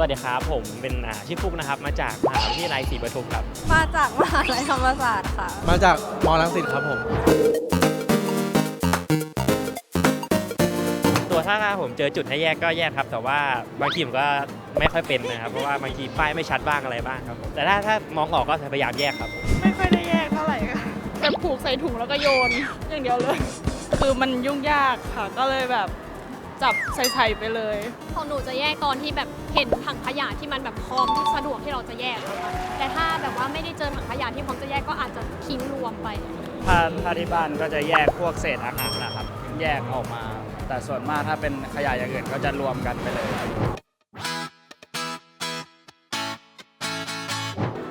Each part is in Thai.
วัสดีครับ ผมเป็นอ่าชื่อฟุกนะครับ มาจากมหาวิทยาลัยศรีปทุมครับ มาจากมหาลัยธรรมศาสตร์ค่ะ มาจากมอลังสิตครับผม ตัวถ้าผมเจอจุดให้แยกก็แยกครับ แต่ว่าบางทีผมก็ไม่ค่อยเป็นนะครับ เพราะว่าบางทีป้ายไม่ชัดบ้างอะไรบ้างครับแต่ถ้าถ้ามองออกก็พยายามแยกครับไม่ค่อยได้แยกเท่าไหร่ค่ะแบบผูกใส่ถุงแล้วก็โยน อย่างเดียวเลย คือมันยุ่งยากค่ะก็เลยแบบ จับใส่ๆไปเลย ของหนูจะแยกตอนที่แบบเห็นถังขยะที่มันแบบพร้อมที่สะดวกที่เราจะแยกอะค่ะแต่ถ้าแบบว่าไม่ได้เจอถังขยะที่พร้อมจะแยกก็อาจจะทิ้งรวมไป ถ้าถ้าที่บ้านก็จะแยกพวกเศษอาหารนะครับ แยกออกมา แต่ส่วนมากถ้าเป็นขยะอย่างอื่นก็จะรวมกันไปเลยครับ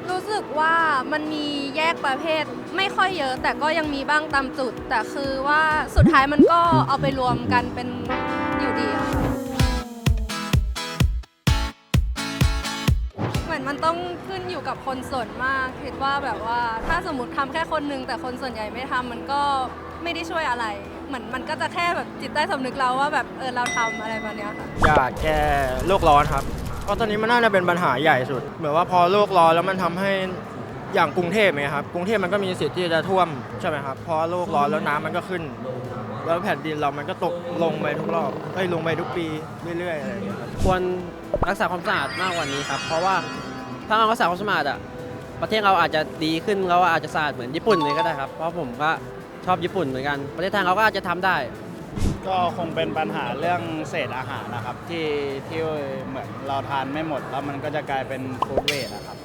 รู้สึกว่ามันมีแยกประเภทไม่ค่อยเยอะ แต่ก็ยังมีบ้างตามจุด แต่คือว่าสุดท้ายมันก็เอาไปรวมกันเป็น อยู่ดีอะค่ะเหมือนมันต้องขึ้นอยู่กับคนส่วนมาก คิดว่าแบบว่าถ้าสมมติทำแค่คนหนึงแต่คนส่วนใหญ่ไม่ทำมันก็ไม่ได้ช่วยอะไร เหมือนมันก็จะแค่แบบจิตใต้สำนึกเราว่าแบบเออเราทำอะไรแบบเนี้ยค่ะ อยากแก้โลกร้อนครับ เพราะตอนนี้มันน่าจะเป็นปัญหาใหญ่สุด เหมือนว่าพอโลกร้อนแล้วมันทำให้ อย่างกรุงเทพไหมครับกรุงเทพมันก็มีสิทธิ์ที่จะท่วมใช่ไหมครับเพราะโลกร้อนแล้วน้ำมันก็ขึ้น แล้วแผ่นดินเรามันก็ตกลงไปทุกรอบเอ้ยลงไปทุกปีเรื่อยๆอะไรอย่างเงี้ยครับควรรักษาความสะอาดมากกว่านี้ครับ เพราะว่าถ้าเรารักษาความสะอาดอะประเทศเราอาจจะดีขึ้นเราอาจจะสะอาดเหมือนญี่ปุ่นเลยก็ได้ครับเพราะผมก็ชอบญี่ปุ่นเหมือนกัน ประเทศไทยเราก็อาจจะทำได้ ก็คงเป็นปัญหาเรื่องเศษอาหารนะครับ ที่ที่เหมือนเราทานไม่หมด แล้วมันก็จะกลายเป็นฟู้ดเวสนะครับ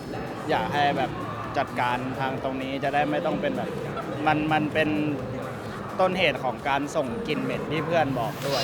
อยากให้แบบ จัดการทางตรงนี้จะได้ไม่ต้องเป็นแบบมันมันเป็นต้นเหตุของการส่งกลิ่นเหม็นที่เพื่อนบอกด้วย